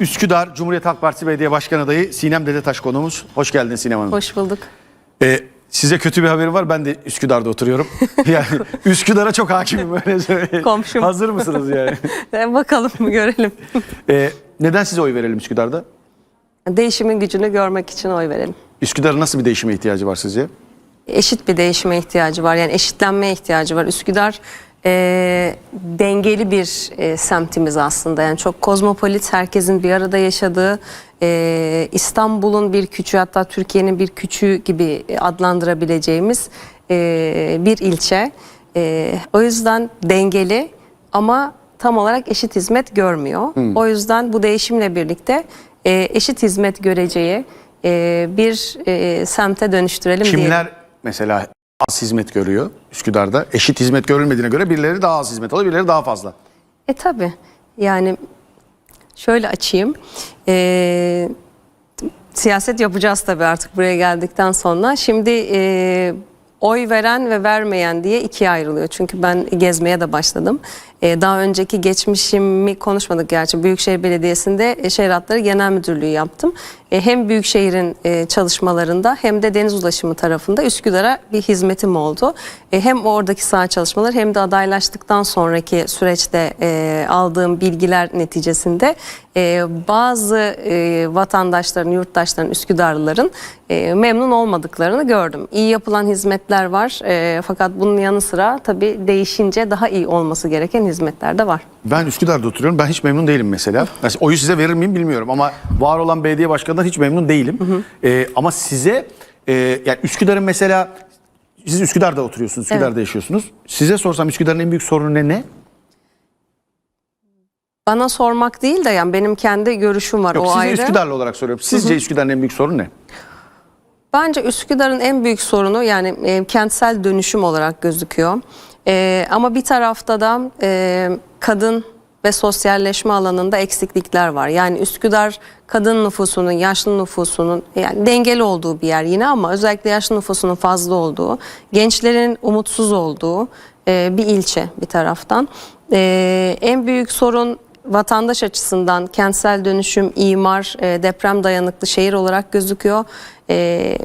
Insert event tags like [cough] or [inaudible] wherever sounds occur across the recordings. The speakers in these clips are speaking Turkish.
Üsküdar Cumhuriyet Halk Partisi Belediye Başkan Adayı Sinem Dedetaş konuğumuz. Hoş geldiniz Sinem Hanım. Hoş bulduk. Ee, size kötü bir haberim var. Ben de Üsküdar'da oturuyorum. [laughs] yani Üsküdar'a çok hakimim öyle söyleyeyim. Komşum. Hazır mısınız yani? [laughs] E, Bakalım görelim. Ee, neden size oy verelim Üsküdar'da? Değişimin gücünü görmek için oy verelim. Üsküdar'ın nasıl bir değişime ihtiyacı var sizce? Eşit bir değişime ihtiyacı var. Yani eşitlenmeye ihtiyacı var. Üsküdar e, dengeli bir e, semtimiz aslında. Yani çok kozmopolit, herkesin bir arada yaşadığı, e, İstanbul'un bir küçüğü hatta Türkiye'nin bir küçüğü gibi adlandırabileceğimiz e, bir ilçe. E, o yüzden dengeli ama tam olarak eşit hizmet görmüyor. O yüzden bu değişimle birlikte e, eşit hizmet göreceği e, bir e, semte dönüştürelim diyelim. Kimler mesela az hizmet görüyor Üsküdar'da? Eşit hizmet görülmediğine göre birileri daha az hizmet alıyor, birileri daha fazla. E tabi yani şöyle açayım. E, siyaset yapacağız tabi artık buraya geldikten sonra. Şimdi e, oy veren ve vermeyen diye ikiye ayrılıyor. Çünkü ben gezmeye de başladım. E, daha önceki geçmişimi konuşmadık gerçi. Büyükşehir Belediyesi'nde e, Şehir Hatları Genel Müdürlüğü yaptım. E, hem Büyükşehir'in e, çalışmalarında hem de deniz ulaşımı tarafında Üsküdar'a bir hizmetim oldu. Hem oradaki saha çalışmaları hem de adaylaştıktan sonraki süreçte aldığım bilgiler neticesinde bazı vatandaşların, yurttaşların, Üsküdarlıların memnun olmadıklarını gördüm. İyi yapılan hizmetler var fakat bunun yanı sıra tabii değişince daha iyi olması gereken hizmetler de var. Ben Üsküdar'da oturuyorum. Ben hiç memnun değilim mesela. Mesela oyu size verir miyim bilmiyorum ama var olan belediye başkanından hiç memnun değilim. Ee, ama size e, yani Üsküdar'ın mesela siz Üsküdar'da oturuyorsunuz, Üsküdar'da yaşıyorsunuz. Size sorsam Üsküdar'ın en büyük sorunu ne ne? Bana sormak değil de yani benim kendi görüşüm var Yok o size ayrı. Üsküdar'la olarak soruyorum. Sizce Üsküdar'ın en büyük sorunu ne? Bence Üsküdar'ın en büyük sorunu yani e, kentsel dönüşüm olarak gözüküyor. E, ama bir tarafta da e, kadın ve sosyalleşme alanında eksiklikler var. Yani Üsküdar kadın nüfusunun, yaşlı nüfusunun yani dengeli olduğu bir yer yine ama özellikle yaşlı nüfusunun fazla olduğu, gençlerin umutsuz olduğu e, bir ilçe bir taraftan. E, en büyük sorun vatandaş açısından kentsel dönüşüm, imar, e, deprem dayanıklı şehir olarak gözüküyor. E,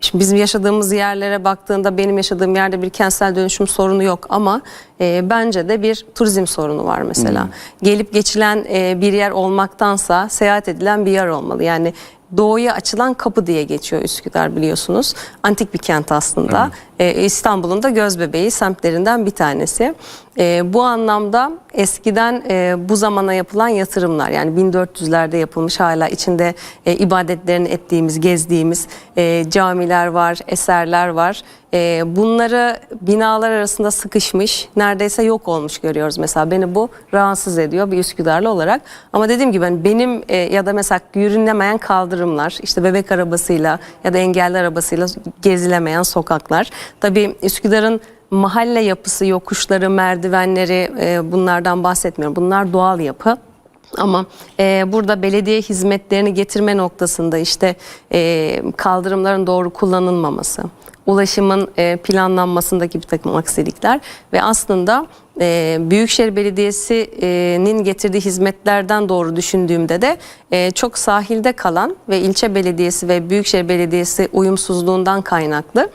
Şimdi bizim yaşadığımız yerlere baktığında benim yaşadığım yerde bir kentsel dönüşüm sorunu yok ama e, bence de bir turizm sorunu var mesela. Gelip geçilen e, bir yer olmaktansa seyahat edilen bir yer olmalı. Yani doğuya açılan kapı diye geçiyor Üsküdar biliyorsunuz. Antik bir kent aslında. E, İstanbul'un da gözbebeği semtlerinden bir tanesi. E, bu anlamda eskiden e, bu zamana yapılan yatırımlar yani 1400'lerde yapılmış hala içinde e, ibadetlerini ettiğimiz, gezdiğimiz e, camiler var, eserler var. E, bunları binalar arasında sıkışmış, neredeyse yok olmuş görüyoruz mesela. Beni bu rahatsız ediyor bir Üsküdarlı olarak. Ama dediğim gibi hani benim e, ya da mesela yürünemeyen kaldırımlar, işte bebek arabasıyla ya da engelli arabasıyla gezilemeyen sokaklar. Tabii Üsküdar'ın mahalle yapısı, yokuşları, merdivenleri e, bunlardan bahsetmiyorum. Bunlar doğal yapı. Ama e, burada belediye hizmetlerini getirme noktasında işte e, kaldırımların doğru kullanılmaması, ulaşımın e, planlanmasındaki bir takım aksilikler ve aslında e, Büyükşehir Belediyesi'nin getirdiği hizmetlerden doğru düşündüğümde de e, çok sahilde kalan ve ilçe belediyesi ve Büyükşehir Belediyesi uyumsuzluğundan kaynaklı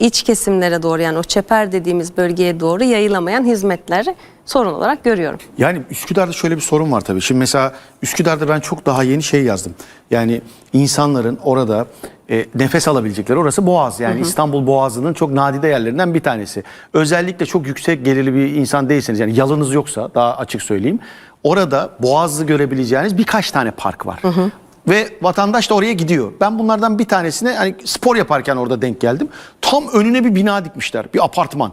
iç kesimlere doğru yani o çeper dediğimiz bölgeye doğru yayılamayan hizmetleri sorun olarak görüyorum. Yani Üsküdar'da şöyle bir sorun var tabii. Şimdi mesela Üsküdar'da ben çok daha yeni şey yazdım. Yani insanların orada e, nefes alabilecekleri orası Boğaz. Yani İstanbul Boğazı'nın çok nadide yerlerinden bir tanesi. Özellikle çok yüksek gelirli bir insan değilseniz yani yalınız yoksa daha açık söyleyeyim. Orada Boğaz'ı görebileceğiniz birkaç tane park var. Ve vatandaş da oraya gidiyor. Ben bunlardan bir tanesine hani spor yaparken orada denk geldim. Tam önüne bir bina dikmişler. Bir apartman.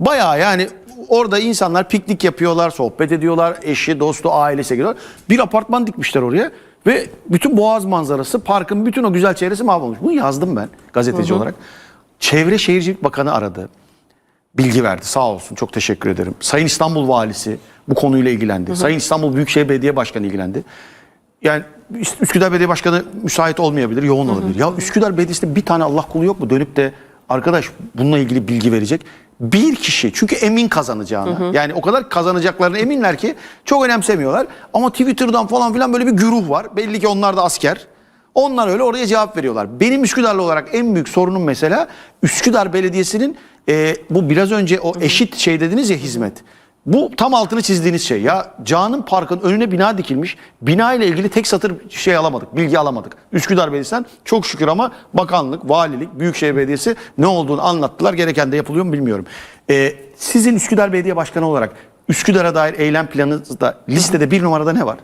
Bayağı yani orada insanlar piknik yapıyorlar, sohbet ediyorlar, eşi, dostu, ailesi geliyorlar. Bir apartman dikmişler oraya ve bütün boğaz manzarası, parkın bütün o güzel çevresi mahvolmuş. Bunu yazdım ben gazeteci olarak. Çevre Şehircilik Bakanı aradı. Bilgi verdi sağ olsun çok teşekkür ederim. Sayın İstanbul Valisi bu konuyla ilgilendi. Sayın İstanbul Büyükşehir Belediye Başkanı ilgilendi. Yani Üsküdar Belediye Başkanı müsait olmayabilir, yoğun olabilir. Ya Üsküdar Belediyesi'nde bir tane Allah kulu yok mu dönüp de arkadaş bununla ilgili bilgi verecek bir kişi çünkü emin kazanacağına. Yani o kadar kazanacaklarına eminler ki çok önemsemiyorlar. Ama Twitter'dan falan filan böyle bir güruh var. Belli ki onlar da asker. Onlar öyle oraya cevap veriyorlar. Benim Üsküdar'la olarak en büyük sorunum mesela Üsküdar Belediyesi'nin e, bu biraz önce o eşit şey dediniz ya hizmet. Bu tam altını çizdiğiniz şey ya Can'ın Park'ın önüne bina dikilmiş. Bina ile ilgili tek satır şey alamadık, bilgi alamadık. Üsküdar Belediyesi'nden çok şükür ama bakanlık, valilik, Büyükşehir Belediyesi ne olduğunu anlattılar. Gereken de yapılıyor mu bilmiyorum. Ee, sizin Üsküdar Belediye Başkanı olarak Üsküdar'a dair eylem planınızda listede bir numarada ne var?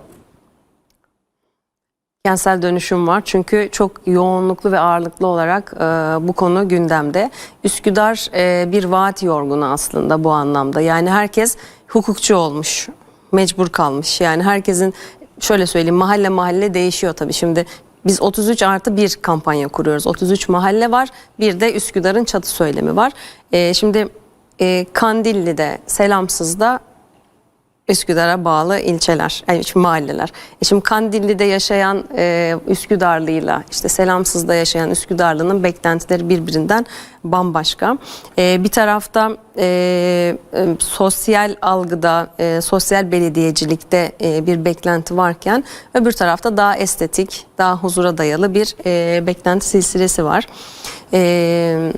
Kentsel dönüşüm var çünkü çok yoğunluklu ve ağırlıklı olarak e, bu konu gündemde. Üsküdar e, bir vaat yorgunu aslında bu anlamda. Yani herkes hukukçu olmuş, mecbur kalmış. Yani herkesin şöyle söyleyeyim mahalle mahalle değişiyor tabii. Şimdi biz 33 artı bir kampanya kuruyoruz. 33 mahalle var. Bir de Üsküdar'ın çatı söylemi var. E, şimdi e, Kandilli'de, Selamsız'da Üsküdar'a bağlı ilçeler, yani şimdi mahalleler. E şimdi Kandilli'de yaşayan e, Üsküdarlı'yla işte Selamsız'da yaşayan Üsküdarlı'nın beklentileri birbirinden bambaşka. E, bir tarafta e, e, sosyal algıda, e, sosyal belediyecilikte e, bir beklenti varken öbür tarafta daha estetik, daha huzura dayalı bir e, beklenti silsilesi var. E,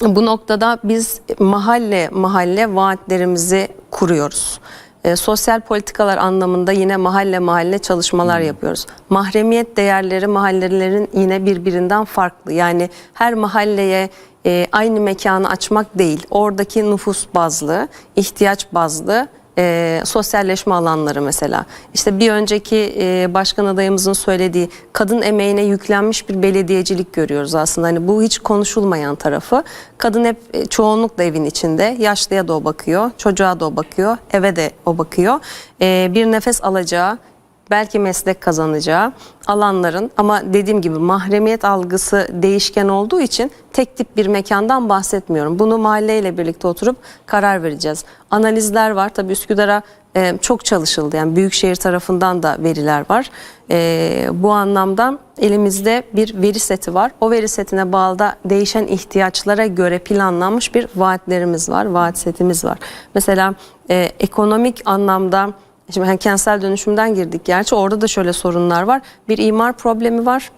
bu noktada biz mahalle mahalle vaatlerimizi kuruyoruz. E, sosyal politikalar anlamında yine mahalle mahalle çalışmalar yapıyoruz. Mahremiyet değerleri mahallelerin yine birbirinden farklı. Yani her mahalleye e, aynı mekanı açmak değil. Oradaki nüfus bazlı, ihtiyaç bazlı e, sosyalleşme alanları mesela. İşte bir önceki e, başkan adayımızın söylediği kadın emeğine yüklenmiş bir belediyecilik görüyoruz aslında. Hani bu hiç konuşulmayan tarafı. Kadın hep e, çoğunlukla evin içinde. Yaşlıya da o bakıyor, çocuğa da o bakıyor, eve de o bakıyor. E, bir nefes alacağı, belki meslek kazanacağı alanların ama dediğim gibi mahremiyet algısı değişken olduğu için tek tip bir mekandan bahsetmiyorum. Bunu mahalleyle birlikte oturup karar vereceğiz. Analizler var. Tabii Üsküdar'a e, çok çalışıldı. Yani Büyükşehir tarafından da veriler var. E, bu anlamda elimizde bir veri seti var. O veri setine bağlı da değişen ihtiyaçlara göre planlanmış bir vaatlerimiz var. Vaat setimiz var. Mesela e, ekonomik anlamda Şimdi hani kentsel dönüşümden girdik gerçi orada da şöyle sorunlar var. Bir imar problemi var.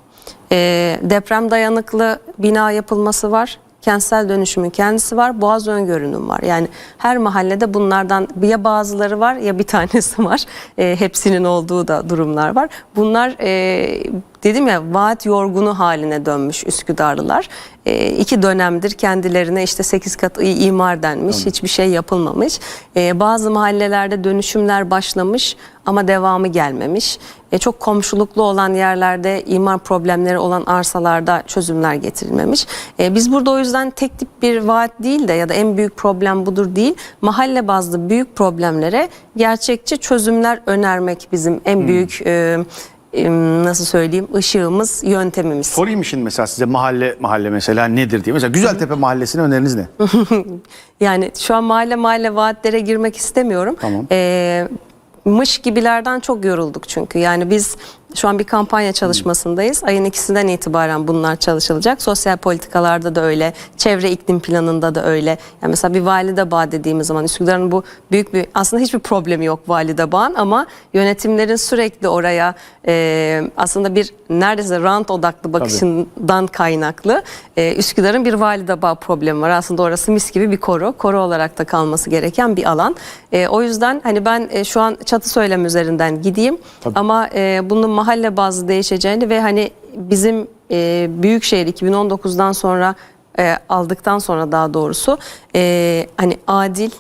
Ee, deprem dayanıklı bina yapılması var. Kentsel dönüşümün kendisi var. Boğaz öngörünüm var. Yani her mahallede bunlardan ya bazıları var ya bir [laughs] tanesi var. Ee, hepsinin olduğu da durumlar var. Bunlar e, dedim ya vaat yorgunu haline dönmüş Üsküdarlılar. E, iki dönemdir kendilerine işte 8 kat imar denmiş. Hiçbir şey yapılmamış. E, bazı mahallelerde dönüşümler başlamış ama devamı gelmemiş. E, çok komşuluklu olan yerlerde imar problemleri olan arsalarda çözümler getirilmemiş. E, biz burada o yüzden tek tip bir vaat değil de ya da en büyük problem budur değil. Mahalle bazlı büyük problemlere gerçekçi çözümler önermek bizim en büyük e, e, nasıl söyleyeyim ışığımız, yöntemimiz. Sorayım şimdi mesela size mahalle mahalle mesela nedir diye. Mesela Güzeltepe Mahallesi'ne öneriniz ne? [laughs] Yani şu an mahalle mahalle vaatlere girmek istemiyorum. Tamam. Ee, mış gibilerden çok yorulduk çünkü. Yani biz şu an bir kampanya çalışmasındayız. Ayın ikisinden itibaren bunlar çalışılacak. Sosyal politikalarda da öyle, çevre iklim planında da öyle. Yani mesela bir valide bağ dediğimiz zaman Üsküdar'ın bu büyük bir aslında hiçbir problemi yok valide bağın ama yönetimlerin sürekli oraya e, aslında bir neredeyse rant odaklı bakışından kaynaklı e, Üsküdar'ın bir valide bağ problemi var. Aslında orası mis gibi bir koru. Koru olarak da kalması gereken bir alan. E, o yüzden hani ben e, şu an çatı söylem üzerinden gideyim ama e, bunun mahalle bazlı değişeceğini ve hani bizim e, Büyükşehir 2019'dan sonra e, aldıktan sonra daha doğrusu e, hani adil,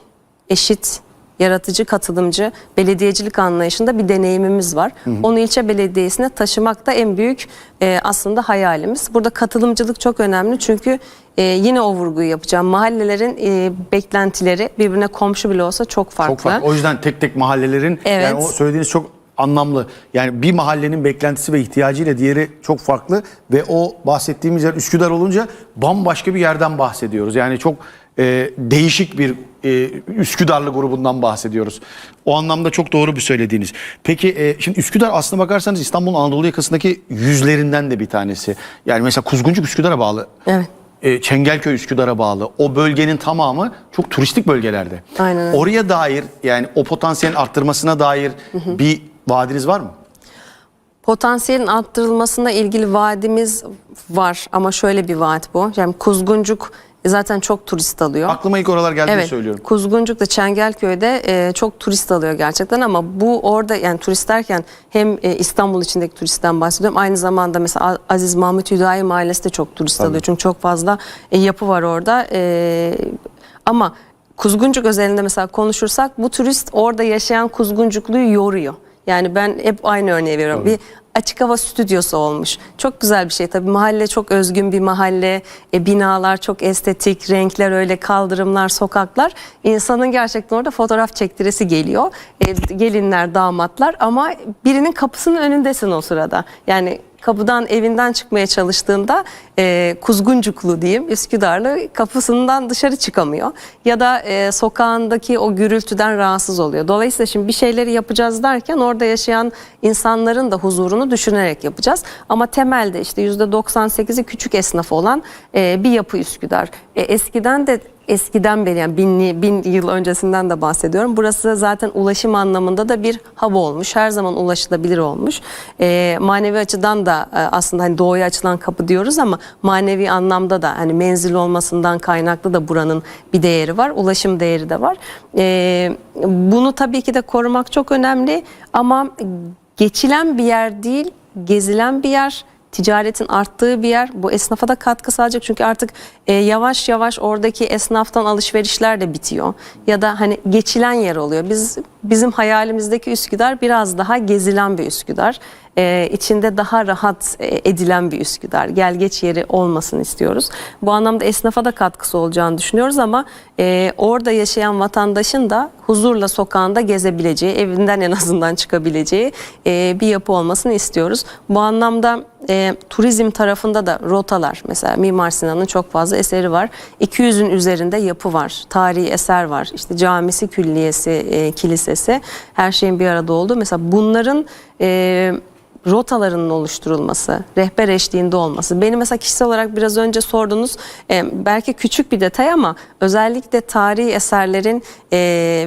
eşit, yaratıcı, katılımcı belediyecilik anlayışında bir deneyimimiz var. Onu ilçe belediyesine taşımak da en büyük e, aslında hayalimiz. Burada katılımcılık çok önemli çünkü e, yine o vurguyu yapacağım. Mahallelerin e, beklentileri birbirine komşu bile olsa çok farklı. Çok farklı. O yüzden tek tek mahallelerin Evet. yani o söylediğiniz çok anlamlı. Yani bir mahallenin beklentisi ve ihtiyacıyla diğeri çok farklı ve o bahsettiğimiz yer Üsküdar olunca bambaşka bir yerden bahsediyoruz. Yani çok e, değişik bir e, Üsküdarlı grubundan bahsediyoruz. O anlamda çok doğru bir söylediğiniz. Peki e, şimdi Üsküdar aslına bakarsanız İstanbul'un Anadolu yakasındaki yüzlerinden de bir tanesi. Yani mesela Kuzguncuk Üsküdar'a bağlı. Evet. e, Çengelköy Üsküdar'a bağlı o bölgenin tamamı çok turistik bölgelerde. Aynen. Oraya dair yani o potansiyelin arttırmasına dair bir vaadiniz var mı? Potansiyelin arttırılmasına ilgili vaadimiz var ama şöyle bir vaat bu. Yani Kuzguncuk zaten çok turist alıyor. Aklıma ilk oralar geldiğini Evet, söylüyorum. Kuzguncuk'ta Çengelköy'de e, çok turist alıyor gerçekten ama bu orada yani turist derken hem e, İstanbul içindeki turistten bahsediyorum. Aynı zamanda mesela Aziz Mahmut Hüdayi Mahallesi de çok turist alıyor. Çünkü çok fazla e, yapı var orada. E, ama Kuzguncuk özelinde mesela konuşursak bu turist orada yaşayan Kuzguncukluyu yoruyor. Yani ben hep aynı örneği veriyorum. Bir açık hava stüdyosu olmuş. Çok güzel bir şey tabii. Mahalle çok özgün bir mahalle. E, binalar çok estetik, renkler öyle, kaldırımlar, sokaklar. İnsanın gerçekten orada fotoğraf çektiresi geliyor. E, gelinler, damatlar ama birinin kapısının önündesin o sırada. Yani kapıdan evinden çıkmaya çalıştığında e, Kuzguncuklu diyeyim Üsküdarlı kapısından dışarı çıkamıyor. Ya da e, sokağındaki o gürültüden rahatsız oluyor. Dolayısıyla şimdi bir şeyleri yapacağız derken orada yaşayan insanların da huzurunu düşünerek yapacağız. Ama temelde işte %98'i küçük esnaf olan e, bir yapı Üsküdar. E, eskiden de eskiden beri yani binli, bin yıl öncesinden de bahsediyorum. Burası zaten ulaşım anlamında da bir hub olmuş. Her zaman ulaşılabilir olmuş. Ee, manevi açıdan da e, aslında hani doğuya açılan kapı diyoruz ama manevi anlamda da hani menzil olmasından kaynaklı da buranın bir değeri var. Ulaşım değeri de var. Ee, bunu tabii ki de korumak çok önemli ama geçilen bir yer değil, gezilen bir yer ticaretin arttığı bir yer. Bu esnafa da katkı sağlayacak çünkü artık e, yavaş yavaş oradaki esnaftan alışverişler de bitiyor. Ya da hani geçilen yer oluyor. Biz bizim hayalimizdeki Üsküdar biraz daha gezilen bir Üsküdar. E, içinde daha rahat e, edilen bir Üsküdar. Gel geç yeri olmasını istiyoruz. Bu anlamda esnafa da katkısı olacağını düşünüyoruz ama e, orada yaşayan vatandaşın da huzurla sokağında gezebileceği, evinden en azından çıkabileceği e, bir yapı olmasını istiyoruz. Bu anlamda e, turizm tarafında da rotalar mesela Mimar Sinan'ın çok fazla eseri var. 200'ün üzerinde yapı var. Tarihi eser var. İşte camisi, külliyesi, e, kilisesi her şeyin bir arada olduğu. Mesela bunların e, rotalarının oluşturulması, rehber eşliğinde olması. Beni mesela kişisel olarak biraz önce sordunuz e, belki küçük bir detay ama özellikle tarihi eserlerin e,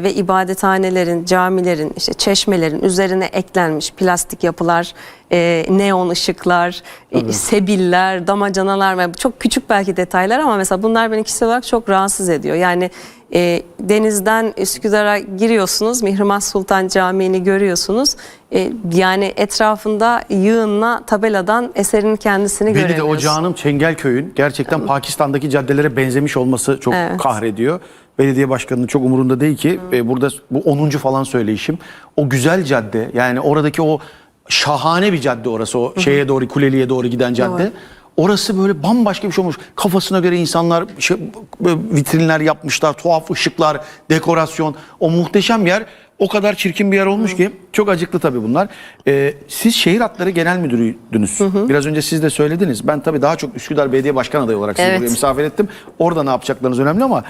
ve ibadethanelerin, camilerin, işte çeşmelerin üzerine eklenmiş plastik yapılar, e, neon ışıklar, e, sebiller, damacanalar çok küçük belki detaylar ama mesela bunlar beni kişisel olarak çok rahatsız ediyor. Yani e, denizden Üsküdar'a giriyorsunuz, Mihrimah Sultan Camii'ni görüyorsunuz. E, yani etrafında yığınla tabeladan eserin kendisini Beni de göremiyorsunuz. o canım Çengelköy'ün gerçekten Pakistan'daki caddelere benzemiş olması çok Evet. kahrediyor. Belediye başkanının çok umurunda değil ki. E, burada bu 10. falan söyleyişim. O güzel cadde yani oradaki o şahane bir cadde orası. O şeye doğru Kuleli'ye doğru giden cadde. Doğru. Orası böyle bambaşka bir şey olmuş. Kafasına göre insanlar şey, vitrinler yapmışlar, tuhaf ışıklar, dekorasyon. O muhteşem yer o kadar çirkin bir yer olmuş ki çok acıklı tabii bunlar. Ee, siz şehir hatları genel müdürüydünüz. Biraz önce siz de söylediniz. Ben tabii daha çok Üsküdar Belediye Başkan adayı olarak sizi Evet. buraya misafir ettim. Orada ne yapacaklarınız önemli ama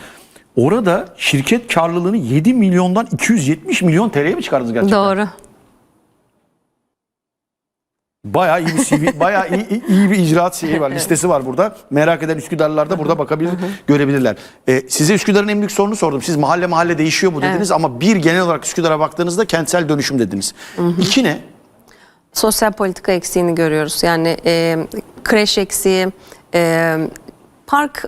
orada şirket karlılığını 7 milyondan 270 milyon TL'ye mi çıkardınız gerçekten? Doğru. Bayağı iyi bir CV, bayağı iyi, iyi- iyi bir icraat şeyi var, [laughs] listesi var burada. Merak eden Üsküdarlılar da burada bakabilir, görebilirler. Ee, size Üsküdar'ın en büyük sorunu sordum. Siz mahalle mahalle değişiyor bu dediniz ama bir genel olarak Üsküdar'a baktığınızda kentsel dönüşüm dediniz. İki ne? sosyal politika eksiğini görüyoruz. Yani e, kreş eksiği, e, park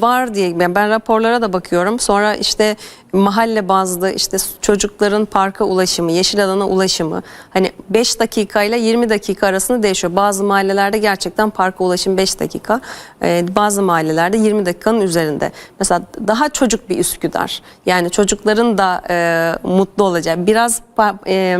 var diye ben, ben raporlara da bakıyorum. Sonra işte mahalle bazlı işte çocukların parka ulaşımı, yeşil alana ulaşımı hani 5 dakika ile 20 dakika arasında değişiyor. Bazı mahallelerde gerçekten parka ulaşım 5 dakika. e, bazı mahallelerde 20 dakikanın üzerinde. Mesela daha çocuk bir Üsküdar. Yani çocukların da e, mutlu olacağı biraz e,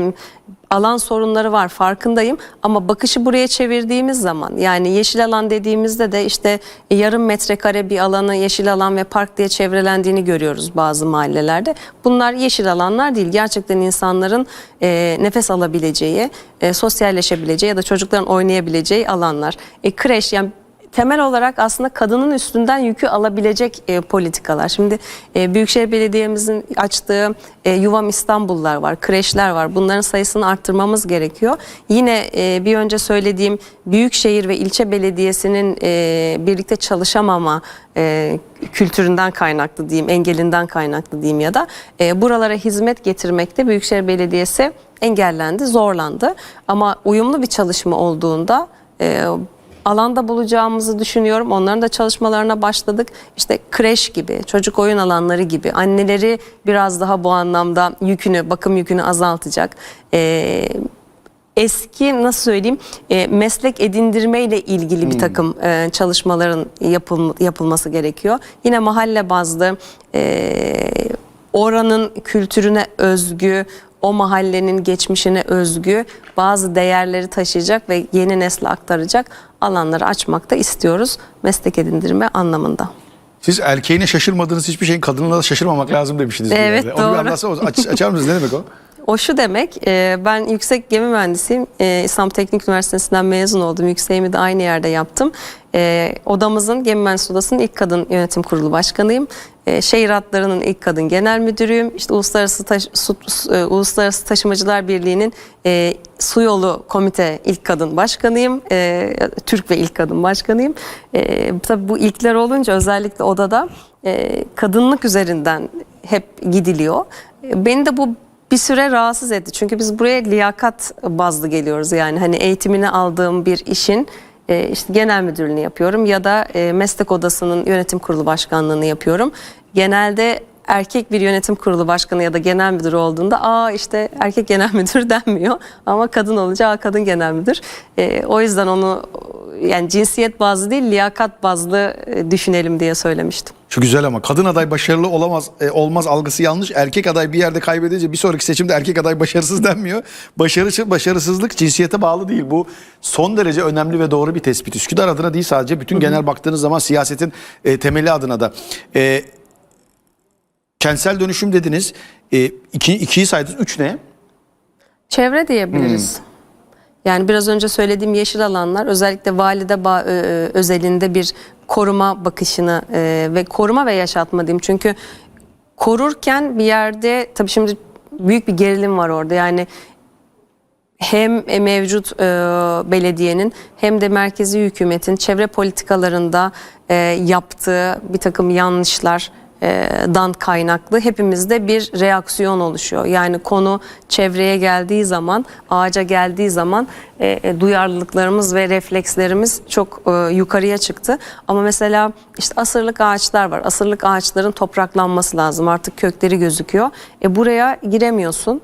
alan sorunları var farkındayım ama bakışı buraya çevirdiğimiz zaman yani yeşil alan dediğimizde de işte yarım metrekare bir alanı yeşil alan ve park diye çevrelendiğini görüyoruz bazı mahallelerde. Bunlar yeşil alanlar değil gerçekten insanların e, nefes alabileceği, e, sosyalleşebileceği ya da çocukların oynayabileceği alanlar. E, kreş yani temel olarak aslında kadının üstünden yükü alabilecek e, politikalar. Şimdi e, Büyükşehir Belediye'mizin açtığı e, Yuvam İstanbullar var, kreşler var. Bunların sayısını arttırmamız gerekiyor. Yine e, bir önce söylediğim Büyükşehir ve ilçe belediyesinin e, birlikte çalışamama e, kültüründen kaynaklı diyeyim, engelinden kaynaklı diyeyim ya da e, buralara hizmet getirmekte Büyükşehir Belediyesi engellendi, zorlandı. Ama uyumlu bir çalışma olduğunda e, alanda bulacağımızı düşünüyorum. Onların da çalışmalarına başladık. İşte kreş gibi, çocuk oyun alanları gibi anneleri biraz daha bu anlamda yükünü, bakım yükünü azaltacak. Ee, eski nasıl söyleyeyim e, meslek edindirme ile ilgili bir takım e, çalışmaların yapıl, yapılması gerekiyor. Yine mahalle bazlı e, oranın kültürüne özgü, o mahallenin geçmişine özgü bazı değerleri taşıyacak ve yeni nesle aktaracak alanları açmakta istiyoruz meslek edindirme anlamında. Siz erkeğine şaşırmadığınız hiçbir şeyin kadınına da şaşırmamak lazım demiştiniz. bir Evet, yerde. Onu bir doğru. anlatsana. Aç, açar mısınız? Ne demek o? [laughs] O şu demek, e, ben yüksek gemi mühendisiyim. E, İstanbul Teknik Üniversitesi'nden mezun oldum. Yükseğimi de aynı yerde yaptım. E, odamızın, Gemi Mühendisliği Odası'nın ilk kadın yönetim kurulu başkanıyım. E, şehir hatlarının ilk kadın genel müdürüyüm. İşte Uluslararası, Taş- Su- e, Uluslararası Taşımacılar Birliği'nin e, su yolu komite ilk kadın başkanıyım. E, Türk ve ilk kadın başkanıyım. E, tabii bu ilkler olunca özellikle odada e, kadınlık üzerinden hep gidiliyor. E, Beni de bu bir süre rahatsız etti. Çünkü biz buraya liyakat bazlı geliyoruz. Yani hani eğitimini aldığım bir işin e, işte genel müdürlüğünü yapıyorum ya da e, meslek odasının yönetim kurulu başkanlığını yapıyorum. Genelde erkek bir yönetim kurulu başkanı ya da genel müdür olduğunda aa işte erkek genel [laughs] müdür denmiyor ama kadın olunca aa kadın genel müdür. E, o yüzden onu yani cinsiyet bazlı değil liyakat bazlı e, düşünelim diye söylemiştim. Şu güzel ama kadın aday başarılı olamaz e, olmaz algısı yanlış. Erkek aday bir yerde kaybedince bir sonraki seçimde erkek aday başarısız [laughs] denmiyor. Başarısı başarısızlık cinsiyete bağlı değil. Bu son derece önemli ve doğru bir tespit. Üsküdar adına değil sadece bütün genel baktığınız zaman siyasetin e, temeli adına da. E, kentsel dönüşüm dediniz. E, iki, ikiyi saydınız. Üç ne? Çevre diyebiliriz. Yani biraz önce söylediğim yeşil alanlar özellikle valide Bağ- ö- ö- özelinde bir koruma bakışını e, ve koruma ve yaşatma diyeyim. Çünkü korurken bir yerde tabii şimdi büyük bir gerilim var orada. Yani hem mevcut e, belediyenin hem de merkezi hükümetin çevre politikalarında e, yaptığı bir takım yanlışlar e, dan kaynaklı hepimizde bir reaksiyon oluşuyor. Yani konu çevreye geldiği zaman, ağaca geldiği zaman e, e, duyarlılıklarımız ve reflekslerimiz çok e, yukarıya çıktı. Ama mesela işte asırlık ağaçlar var. Asırlık ağaçların topraklanması lazım. Artık kökleri gözüküyor. E buraya giremiyorsun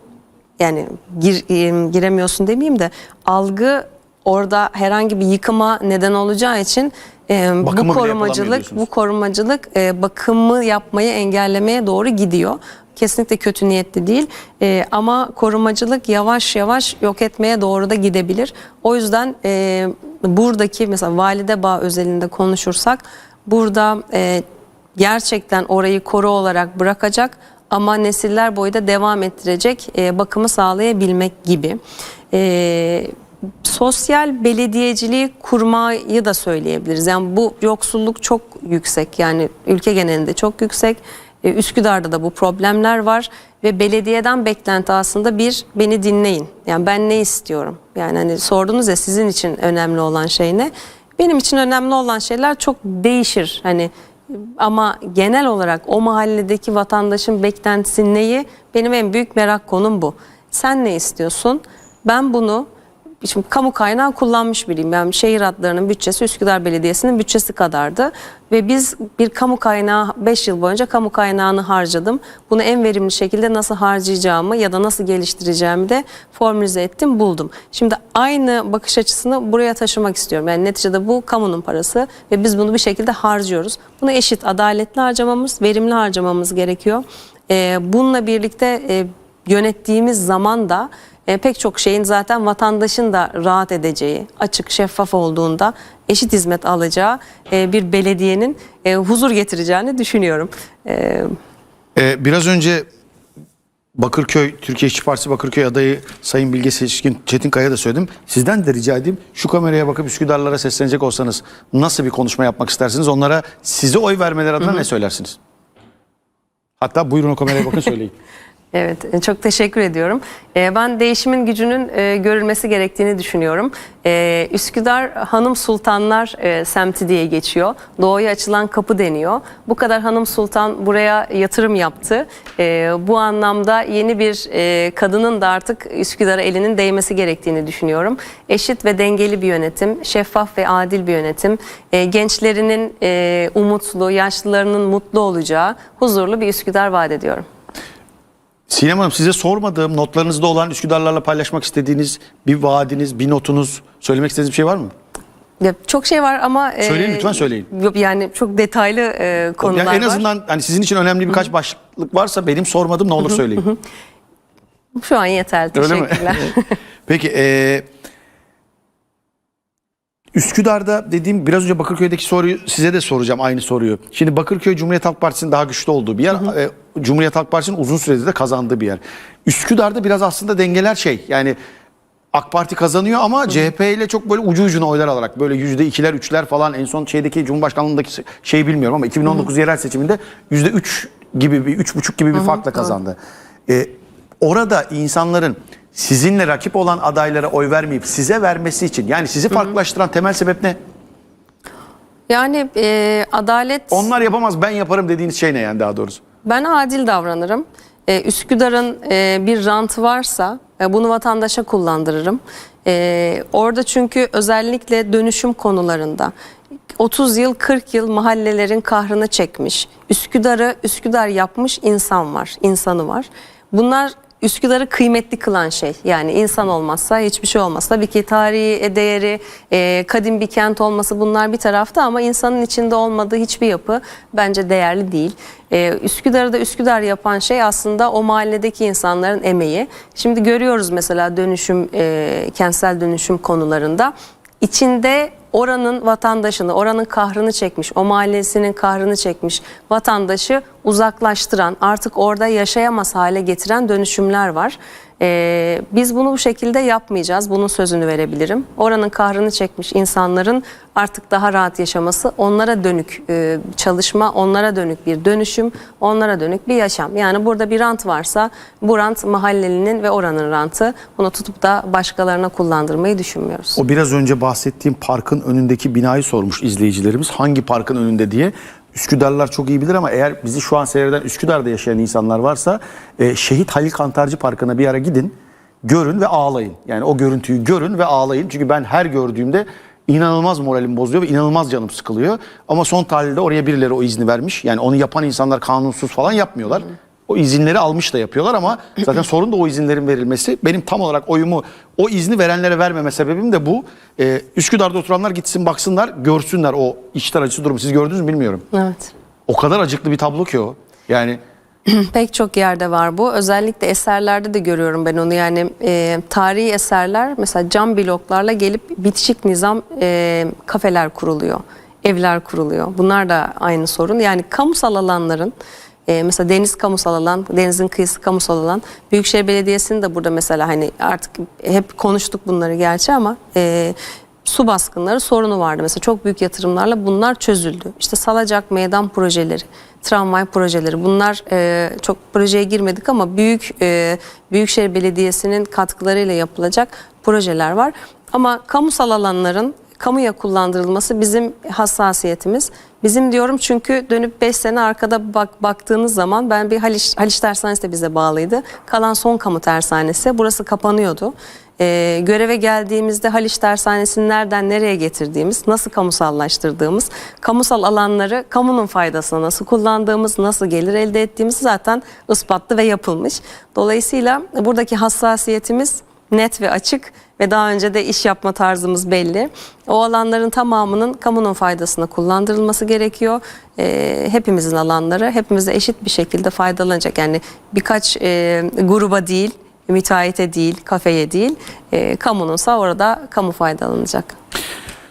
yani gir, e, giremiyorsun demeyeyim de algı orada herhangi bir yıkıma neden olacağı için e, Bakımı bu bile yapılamıyor korumacılık diyorsunuz. bu korumacılık e, bakımı yapmayı engellemeye doğru gidiyor. Kesinlikle kötü niyetli değil E, ama korumacılık yavaş yavaş yok etmeye doğru da gidebilir. O yüzden e, buradaki mesela valide bağ özelinde konuşursak burada e, gerçekten orayı koru olarak bırakacak ama nesiller boyu da devam ettirecek e, bakımı sağlayabilmek gibi. E, sosyal belediyeciliği kurmayı da söyleyebiliriz. Yani bu yoksulluk çok yüksek yani ülke genelinde çok yüksek. E, Üsküdar'da da bu problemler var ve belediyeden beklenti aslında bir beni dinleyin. Yani ben ne istiyorum? Yani hani sordunuz ya sizin için önemli olan şey ne? Benim için önemli olan şeyler çok değişir. Hani ama genel olarak o mahalledeki vatandaşın beklentisi neyi? Benim en büyük merak konum bu. Sen ne istiyorsun? Ben bunu Şimdi kamu kaynağı kullanmış biriyim. Ben şehir hatlarının bütçesi Üsküdar Belediyesi'nin bütçesi kadardı. Ve biz bir kamu kaynağı 5 yıl boyunca kamu kaynağını harcadım. Bunu en verimli şekilde nasıl harcayacağımı ya da nasıl geliştireceğimi de formülize ettim, buldum. Şimdi aynı bakış açısını buraya taşımak istiyorum. Yani neticede bu kamunun parası ve biz bunu bir şekilde harcıyoruz. Bunu eşit, adaletli harcamamız, verimli harcamamız gerekiyor. Ee, bununla birlikte e, yönettiğimiz zaman da e, pek çok şeyin zaten vatandaşın da rahat edeceği, açık, şeffaf olduğunda eşit hizmet alacağı e, bir belediyenin e, huzur getireceğini düşünüyorum. E, Ee, biraz önce Bakırköy, Türkiye İşçi Partisi Bakırköy adayı Sayın Bilge Seçkin Çetinkaya da söyledim. Sizden de rica edeyim şu kameraya bakıp Üsküdarlara seslenecek olsanız nasıl bir konuşma yapmak istersiniz? Onlara size oy vermeleri adına ne söylersiniz? Hatta buyurun o kameraya bakın [laughs] söyleyin. Evet, e, çok teşekkür ediyorum. E, Ben değişimin gücünün e, görülmesi gerektiğini düşünüyorum. Üsküdar Hanım Sultanlar semti diye geçiyor. Doğuya açılan kapı deniyor. Bu kadar hanım sultan buraya yatırım yaptı. Bu anlamda yeni bir kadının da artık Üsküdar'a elinin değmesi gerektiğini düşünüyorum. Eşit ve dengeli bir yönetim, şeffaf ve adil bir yönetim, gençlerinin umutlu, yaşlılarının mutlu olacağı huzurlu bir Üsküdar vaat ediyorum. Sinem Hanım size sormadığım notlarınızda olan Üsküdarlarla paylaşmak istediğiniz bir vaadiniz, bir notunuz, söylemek istediğiniz bir şey var mı? Ya çok şey var ama e, Söyleyin, lütfen söyleyin. yok Yani çok detaylı e, konular Yani en var. azından hani sizin için önemli birkaç başlık varsa benim sormadığım ne olur söyleyin. Şu an yeterli. Öyle mi? Teşekkürler. [laughs] Peki e, Üsküdar'da dediğim biraz önce Bakırköy'deki soruyu size de soracağım aynı soruyu. Şimdi Bakırköy Cumhuriyet Halk Partisi'nin daha güçlü olduğu bir yer. E, Cumhuriyet Halk Partisi'nin uzun süredir de kazandığı bir yer. Üsküdar'da biraz aslında dengeler şey yani AK Parti kazanıyor ama CHP ile çok böyle ucu ucuna oylar alarak böyle yüzde ikiler üçler falan en son şeydeki Cumhurbaşkanlığındaki şey bilmiyorum ama 2019 yerel seçiminde yüzde üç gibi bir üç buçuk gibi bir farkla kazandı. E, orada insanların sizinle rakip olan adaylara oy vermeyip size vermesi için yani sizi farklılaştıran temel sebep ne? yani e, adalet Onlar yapamaz ben yaparım dediğiniz şey ne yani daha doğrusu? ben adil davranırım. E, Üsküdar'ın e, bir rantı varsa e, bunu vatandaşa kullandırırım. E, orada çünkü özellikle dönüşüm konularında 30 yıl 40 yıl mahallelerin kahrını çekmiş. Üsküdar'ı Üsküdar yapmış insan var, insanı var. Bunlar Üsküdar'ı kıymetli kılan şey. Yani insan olmazsa hiçbir şey olmaz. Tabii ki tarihi değeri, e, kadim bir kent olması bunlar bir tarafta ama insanın içinde olmadığı hiçbir yapı bence değerli değil. E, Üsküdar'ı da Üsküdar yapan şey aslında o mahalledeki insanların emeği. Şimdi görüyoruz mesela dönüşüm, e, kentsel dönüşüm konularında. İçinde oranın vatandaşını, oranın kahrını çekmiş, o mahallesinin kahrını çekmiş vatandaşı uzaklaştıran, artık orada yaşayamaz hale getiren dönüşümler var. Ee, biz bunu bu şekilde yapmayacağız. Bunun sözünü verebilirim. Oranın kahrını çekmiş insanların artık daha rahat yaşaması, onlara dönük e, çalışma, onlara dönük bir dönüşüm, onlara dönük bir yaşam. Yani burada bir rant varsa bu rant mahallelinin ve oranın rantı. Bunu tutup da başkalarına kullandırmayı düşünmüyoruz. O biraz önce bahsettiğim parkın önündeki binayı sormuş izleyicilerimiz. Hangi parkın önünde diye. Üsküdarlılar çok iyi bilir ama eğer bizi şu an seyreden Üsküdar'da yaşayan insanlar varsa e, Şehit Halil Kantarcı Parkı'na bir ara gidin. Görün ve ağlayın. Yani o görüntüyü görün ve ağlayın. Çünkü ben her gördüğümde inanılmaz moralim bozuyor ve inanılmaz canım sıkılıyor. Ama son tahlilde oraya birileri o izni vermiş. Yani onu yapan insanlar kanunsuz falan yapmıyorlar. O izinleri almış da yapıyorlar ama zaten [clears throat] sorun da o izinlerin verilmesi. Benim tam olarak oyumu o izni verenlere vermeme sebebim de bu. Ee, Üsküdar'da oturanlar gitsin baksınlar görsünler o içler acısı durumu. Siz gördünüz mü bilmiyorum. Evet. O kadar acıklı bir tablo ki o. Yani [clears throat] Pek çok yerde var bu. Özellikle eserlerde de görüyorum ben onu. Yani e, tarihi eserler mesela cam bloklarla gelip bitişik nizam e, kafeler kuruluyor. Evler kuruluyor. Bunlar da aynı sorun. Yani kamusal alanların e, mesela deniz kamusal alan, denizin kıyısı kamusal alan. Büyükşehir Belediyesi'nin de burada mesela hani artık hep konuştuk bunları gerçi ama e, su baskınları sorunu vardı. Mesela çok büyük yatırımlarla bunlar çözüldü. İşte salacak meydan projeleri, tramvay projeleri bunlar e, çok projeye girmedik ama büyük e, Büyükşehir Belediyesi'nin katkılarıyla yapılacak projeler var. Ama kamusal alanların kamuya kullandırılması bizim hassasiyetimiz. Bizim diyorum çünkü dönüp 5 sene arkada bak, baktığınız zaman ben bir Haliç, Haliç Tersanesi de bize bağlıydı. Kalan son kamu tersanesi burası kapanıyordu. Ee, göreve geldiğimizde Haliç Tersanesi'ni nereden nereye getirdiğimiz, nasıl kamusallaştırdığımız, kamusal alanları kamunun faydasına nasıl kullandığımız, nasıl gelir elde ettiğimiz zaten ispatlı ve yapılmış. Dolayısıyla buradaki hassasiyetimiz net ve açık ve daha önce de iş yapma tarzımız belli. O alanların tamamının kamunun faydasına kullandırılması gerekiyor. Ee, hepimizin alanları hepimize eşit bir şekilde faydalanacak. Yani birkaç e, gruba değil, müteahhite değil, kafeye değil, e, kamununsa orada kamu faydalanacak.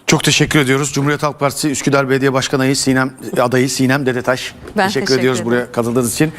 çok teşekkür ediyoruz. Cumhuriyet Halk Partisi Üsküdar Belediye Başkanı adayı Sinem, adayı Sinem Dedetaş. Ben teşekkür teşekkür ediyoruz ederim. buraya katıldığınız için.